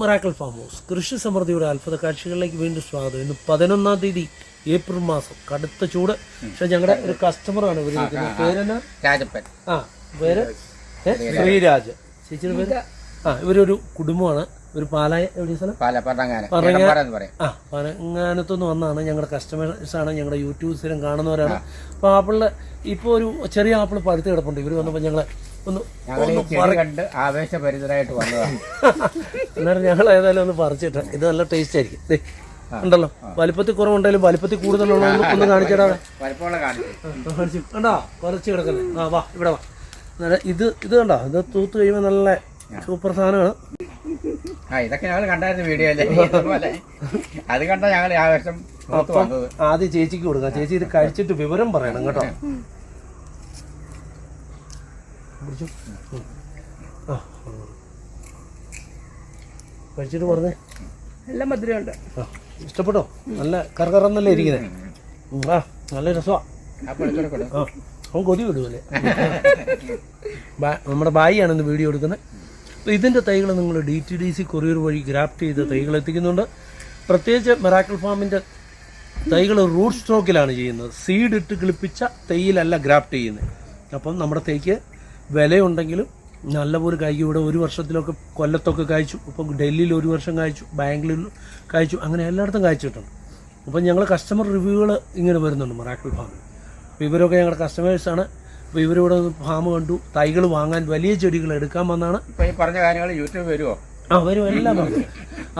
Miracle farm house കൃഷി സമൃദ്ധിയുടെ അത്ഭുത കാഴ്ചകളിലേക്ക് വീണ്ടും സ്വാഗതം. ഇന്ന് പതിനൊന്നാം തീയതി ഏപ്രിൽ മാസം. കടുത്ത ചൂട്. പക്ഷെ ഞങ്ങളുടെ ഒരു കസ്റ്റമറാണ് ഇവർ ഇരിക്കുന്നത് പേരെന്നാ? രാജപ്പൻ. ആ പേര്? ശ്രീരാജ്. ചേച്ചിയുടെ പേര്? ആ ഇവരൊരു കുടുംബമാണ്. ഒരു പാലായ എവിടെ സ്ഥലം? ആ പനങ്ങാനത്തുനിന്ന് വന്നാണ് ഞങ്ങളുടെ ആണ്. ഞങ്ങളുടെ യൂട്യൂബ് സ്ഥിരം കാണുന്നവരാണ്. അപ്പോൾ ആപ്പിളിൽ ഇപ്പോൾ ഒരു ചെറിയ ആപ്പിൾ പഴുത്ത് കിടപ്പുണ്ട്. ഇവർ വന്നപ്പോൾ ഞങ്ങളെ ഒന്ന് ഞങ്ങൾ കണ്ട് ആവേശഭരിതരായിട്ട് വന്നതാണ്. അന്നേരം ഞങ്ങൾ ഏതായാലും ഒന്ന് പറിച്ചിട്ട്. ഇത് നല്ല ടേസ്റ്റ് ആയിരിക്കും. ഉണ്ടല്ലോ. വലിപ്പത്തിൽ കുറവുണ്ടെങ്കിലും വലിപ്പത്തിൽ കൂടുതലുള്ള ഒന്ന് കാണിച്ചിടാ കണ്ടോ? കുറച്ച് കിടക്കുന്നത് ആ വാ ഇവിടെ വാ. ഇത് ഇത് കണ്ടോ? ഇത് തൂത്ത് കഴിയുമ്പോൾ നല്ല സൂപ്പർ സാധനമാണ്. ആ ഇതൊക്കെ ഞങ്ങൾ കണ്ടായിരുന്നു വീഡിയോ അല്ലേ? ഇതുപോലെ. അത് കണ്ട ഞങ്ങൾ ആവേശം ആദ്യം ചേച്ചിക്ക് കൊടുക്കാം. ചേച്ചി ഇത് കഴിച്ചിട്ട് വിവരം പറയണം കേട്ടോ. പിടിച്ചോ. ആ, കഴിച്ചിട്ട് പറഞ്ഞേ. നല്ല മധുരമുണ്ട്. ആ, ഇഷ്ടപ്പെട്ടോ? നല്ല കറകറന്നല്ലേ ഇരിക്കുന്നത് ആ നല്ല രസമാണ്. ആ അവൻ കൊതി വിടുമല്ലേ നമ്മുടെ ബായിയാണ് ഇന്ന് വീഡിയോ എടുക്കുന്നത്. അപ്പോൾ ഇതിന്റെ തൈകൾ നിങ്ങൾ D T D C courier വഴി ഗ്രാഫ്റ്റ് ചെയ്ത തൈകൾ എത്തിക്കുന്നുണ്ട്. പ്രത്യേകിച്ച് മെറാക്കിൾ ഫാമിന്റെ തൈകൾ റൂട്ട് സ്റ്റോക്കിലാണ് ചെയ്യുന്നത്. സീഡ് ഇട്ട് കിളിപ്പിച്ച തൈയിലല്ല ഗ്രാഫ്റ്റ് ചെയ്യുന്നത്. അപ്പം നമ്മുടെ തൈക്ക് വിലയുണ്ടെങ്കിലും നല്ലപോലെ കായ്ക്കും. ഇവിടെ ഒരു വർഷത്തിലൊക്കെ കൊല്ലത്തൊക്കെ കായ്ച്ചു. ഇപ്പം ഡൽഹിയിൽ ഒരു വർഷം കായ്ച്ചു ബാംഗ്ലൂരിൽ കായ്ച്ചു അങ്ങനെ എല്ലായിടത്തും കായ്ച്ചിട്ടുണ്ട്. അപ്പം ഞങ്ങൾ കസ്റ്റമർ റിവ്യൂകൾ ഇങ്ങനെ വരുന്നുണ്ട് മറാക്കൽ ഫാമിൽ അപ്പോൾ ഇവരൊക്കെ ഞങ്ങളുടെ കസ്റ്റമേഴ്സാണ് അപ്പോൾ ഇവരിവിടെ ഫാം കണ്ടു. തൈകൾ വാങ്ങാൻ വലിയ ചെടികൾ എടുക്കാൻ വന്നാണ്. ഈ പറഞ്ഞ കാര്യങ്ങൾ യൂട്യൂബ് വരുമോ ആ വരും എല്ലാം വരും.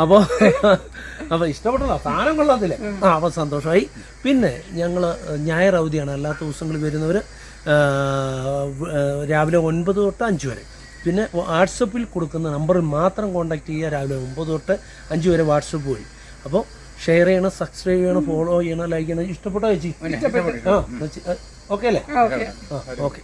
അപ്പോൾ അപ്പോൾ ഇഷ്ടപ്പെട്ടതാ. സാധനം കൊള്ളത്തില്ലേ? ആ അപ്പോൾ സന്തോഷമായി. പിന്നെ ഞങ്ങൾ ഞായർ അവധിയാണ്. അല്ലാത്ത ദിവസങ്ങളിൽ വരുന്നവർ രാവിലെ ഒൻപത് തൊട്ട് അഞ്ച് വരെ. പിന്നെ വാട്സപ്പിൽ കൊടുക്കുന്ന നമ്പറിൽ മാത്രം കോൺടാക്ട് ചെയ്യുക രാവിലെ ഒമ്പത് തൊട്ട് അഞ്ച് വരെ വാട്സപ്പ് വഴി. അപ്പോൾ ഷെയർ ചെയ്യണം സബ്സ്ക്രൈബ് ചെയ്യണം ഫോളോ ചെയ്യണം ലൈക്ക് ചെയ്യണം. ഇഷ്ടപ്പെട്ടോ ചേച്ചി? ആ ഓക്കെ അല്ലേ? ആ ഓക്കെ